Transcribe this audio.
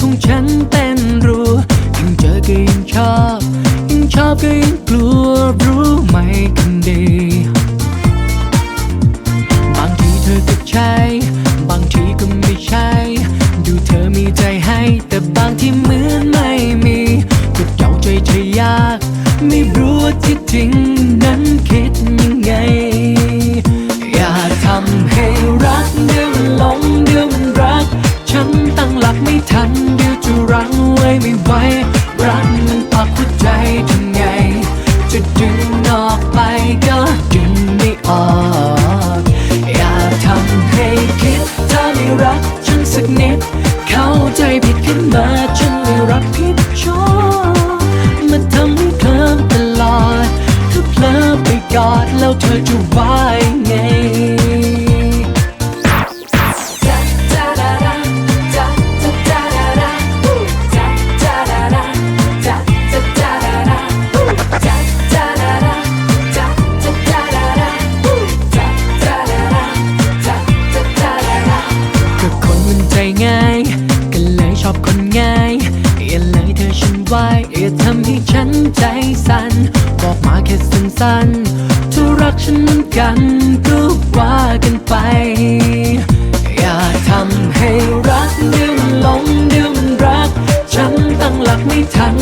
ของฉันเต้นรัวยิ่งเจอก็ยิ่งชอบ ยิ่งชอบก็ยิ่งกลัวรู้ไหมคนดี บางทีเธอก็ใช่ บางทีก็ไม่ใช่ ดูเธอมีใจให้ แต่บางที่เหมือนไม่มีก็เดาใจเธอยาก ไม่รู้ว่าที่จริงนั้นคิด ไว้ รักมันปักหัวใจทำไง จะดึงออกไปก็ดึงไม่ออก อย่าทำให้คิด ถ้าไม่รักฉันสักนิด เข้าใจผิดขึ้นมาฉันไม่รับผิดชอบมาทำให้เคลิ้มตลอดถ้าเพลอไปกอดแล้วเธอจะว่า อบคนง่ายอย่าเลยเธอฉันไว้อย่าทำให้ฉันใจสั่นบอกมาแค่สั้นๆถ้ารักฉันเหมือนกันก็ว่ากันไป อย่าทำให้รักเดี๋ยวมันหลงเดี๋ยวมันรัก ฉันตั้งหลักไม่ทัน